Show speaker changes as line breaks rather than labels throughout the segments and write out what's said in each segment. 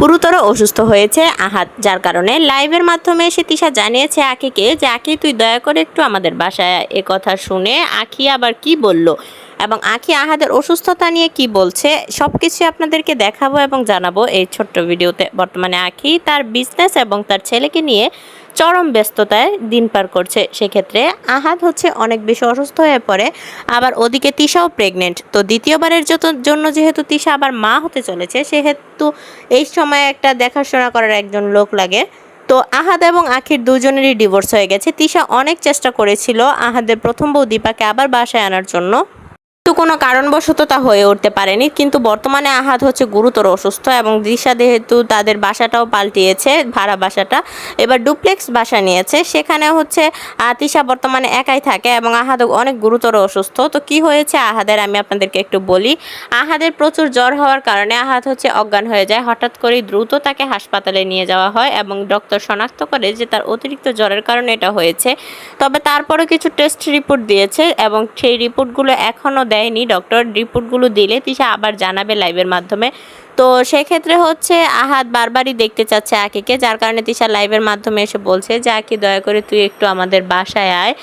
গুরুতর অসুস্থ হয়েছে আহাত, যার কারণে লাইভের মাধ্যমে সে তিশা জানিয়েছে আখিকে যে আখি তুই দয়া করে একটু আমাদের বাসায়। এ কথা শুনে আখি আবার কি বলল এবং আখি আহাদের অসুস্থতা নিয়ে কি বলছে সব কিছু আপনাদেরকে দেখাবো এবং জানাব এই ছোট্ট ভিডিওতে বর্তমানে আখি তার বিজনেস এবং তার ছেলেকে নিয়ে চরম ব্যস্ততায় দিন পার করছে। সেক্ষেত্রে আহাদ হচ্ছে অনেক বেশি অসুস্থ হয়ে পড়ে। আবার ওদিকে তিশাও প্রেগনেন্ট তো দ্বিতীয়বারের যত- জন্য যেহেতু তিশা আবার মা হতে চলেছে, সেহেতু এই সময় একটা দেখাশোনা করার একজন লোক লাগে। তো আহাদ এবং আখির দুজনেরই ডিভোর্স হয়ে গেছে। তিশা অনেক চেষ্টা করেছিল আহাদের প্রথম বউ দীপাকে আবার বাসায় আনার জন্য। কিন্তু কোনো কারণবশত তা হয়ে উঠতে পারেনি। কিন্তু বর্তমানে আহাদ হচ্ছে গুরুতর অসুস্থ এবং দিশা যেহেতু তাদের বাসাটাও পাল্টিয়েছে, ভাড়া বাসাটা, এবার ডুপ্লেক্স বাসা নিয়েছে। সেখানে হচ্ছে তিশা বর্তমানে একাই থাকে এবং আহাদ অনেক গুরুতর অসুস্থ। তো কি হয়েছে আহাদের আমি আপনাদেরকে একটু বলি। আহাদের প্রচুর জ্বর হওয়ার কারণে আহাদ হচ্ছে অজ্ঞান হয়ে যায়। হঠাৎ করেই দ্রুত তাকে হাসপাতালে নিয়ে যাওয়া হয় এবং ডক্টর শনাক্ত করে যে তার অতিরিক্ত জ্বরের কারণে এটা হয়েছে। তবে তারপরে কিছু টেস্ট রিপোর্ট দিয়েছে এবং সেই রিপোর্টগুলো এখনও দেয়নি ডক্টর রিপোর্টগুলো দিলে তিশা আবার জানাবে লাইভের মাধ্যমে। তো সেক্ষেত্রে হচ্ছে আহাত বারবারই দেখতে চাচ্ছে আকিকে, যার কারণে তিশা লাইভের মাধ্যমে এসে বলছে যে আকি দয়া করে তুই একটু আমাদের বাসায় আয়।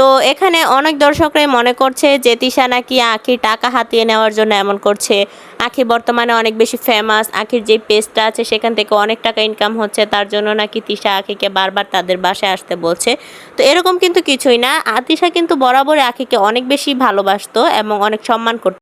তো এখানে অনেক দর্শকরাই মনে করছে যে তিশা নাকি আখি টাকা হাতিয়ে নেওয়ার জন্য এমন করছে। আখি বর্তমানে অনেক বেশি ফেমাস আখির যে পেস্টটা আছে সেখান থেকে অনেক টাকা ইনকাম হচ্ছে, তার জন্য নাকি তিশা আখিকে বারবার তাদের বাসায় আসতে বলছে। তো এরকম কিন্তু কিছুই না। আতিশা কিন্তু বরাবরই আখিকে অনেক বেশি ভালোবাসত এবং অনেক সম্মান করতো।